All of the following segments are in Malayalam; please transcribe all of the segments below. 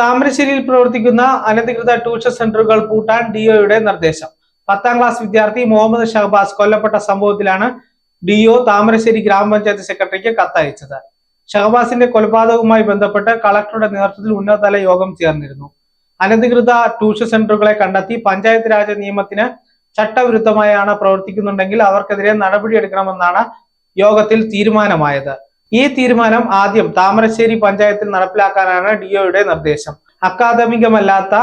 താമരശ്ശേരിയിൽ പ്രവർത്തിക്കുന്ന അനധികൃത ട്യൂഷൻ സെന്ററുകൾ പൂട്ടാൻ ഡിഒയുടെ നിർദ്ദേശം. പത്താം ക്ലാസ് വിദ്യാർത്ഥി മുഹമ്മദ് ഷഹബാസ് കൊല്ലപ്പെട്ട സംഭവത്തിലാണ് ഡിഒ താമരശ്ശേരി ഗ്രാമപഞ്ചായത്ത് സെക്രട്ടറിക്ക് കത്തയച്ചത്. ഷഹബാസിന്റെ കൊലപാതകവുമായി ബന്ധപ്പെട്ട് കളക്ടറുടെ നേതൃത്വത്തിൽ ഉന്നതതല യോഗം ചേർന്നിരുന്നു. അനധികൃത ട്യൂഷൻ സെന്ററുകളെ കണ്ടെത്തി പഞ്ചായത്ത് രാജ് നിയമത്തിന് ചട്ടവിരുദ്ധമായാണ് പ്രവർത്തിക്കുന്നുണ്ടെങ്കിൽ അവർക്കെതിരെ നടപടിയെടുക്കണമെന്നാണ് യോഗത്തിൽ തീരുമാനമായത്. ഈ തീരുമാനം ആദ്യം താമരശ്ശേരി പഞ്ചായത്തിൽ നടപ്പിലാക്കാനാണ് ഡിഒയുടെ നിർദ്ദേശം. അക്കാദമികമല്ലാത്ത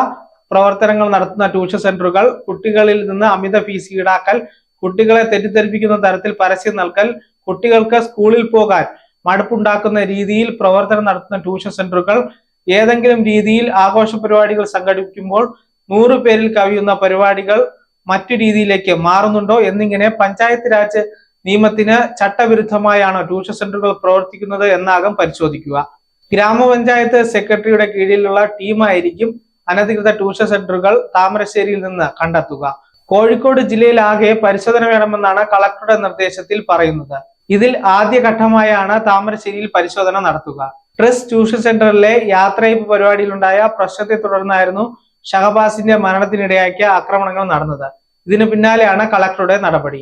പ്രവർത്തനങ്ങൾ നടത്തുന്ന ട്യൂഷൻ സെന്ററുകൾ കുട്ടികളിൽ നിന്ന് അമിത ഫീസ് ഈടാക്കൽ കുട്ടികളെ തെറ്റിദ്ധരിപ്പിക്കുന്ന തരത്തിൽ പരസ്യം നൽകൽ കുട്ടികൾക്ക് സ്കൂളിൽ പോകാൻ മടുപ്പുണ്ടാക്കുന്ന രീതിയിൽ പ്രവർത്തനം നടത്തുന്ന ട്യൂഷൻ സെന്ററുകൾ ഏതെങ്കിലും രീതിയിൽ ആഘോഷ പരിപാടികൾ സംഘടിപ്പിക്കുമ്പോൾ നൂറ് പേരിൽ കവിയുന്ന പരിപാടികൾ മറ്റു രീതിയിലേക്ക് മാറുന്നുണ്ടോ എന്നിങ്ങനെ പഞ്ചായത്ത് രാജ് നിയമത്തിന് ചട്ടവിരുദ്ധമായാണ് ട്യൂഷൻ സെന്ററുകൾ പ്രവർത്തിക്കുന്നത് എന്നാകും പരിശോധിക്കുക. ഗ്രാമപഞ്ചായത്ത് സെക്രട്ടറിയുടെ കീഴിലുള്ള ടീമായിരിക്കും അനധികൃത ട്യൂഷൻ സെന്ററുകൾ താമരശ്ശേരിയിൽ നിന്ന് കണ്ടെത്തുക. കോഴിക്കോട് ജില്ലയിലാകെ പരിശോധന വേണമെന്നാണ് കളക്ടറുടെ നിർദ്ദേശത്തിൽ പറയുന്നത്. ഇതിൽ ആദ്യഘട്ടമായാണ് താമരശ്ശേരിയിൽ പരിശോധന നടത്തുക. ട്രസ് ട്യൂഷൻ സെന്ററിലെ യാത്രയപ്പ് പരിപാടിയിലുണ്ടായ പ്രശ്നത്തെ തുടർന്നായിരുന്നു ഷഹബാസിന്റെ മരണത്തിനിടയാക്കിയ ആക്രമണങ്ങൾ നടന്നത്. ഇതിനു പിന്നാലെയാണ് കളക്ടറുടെ നടപടി.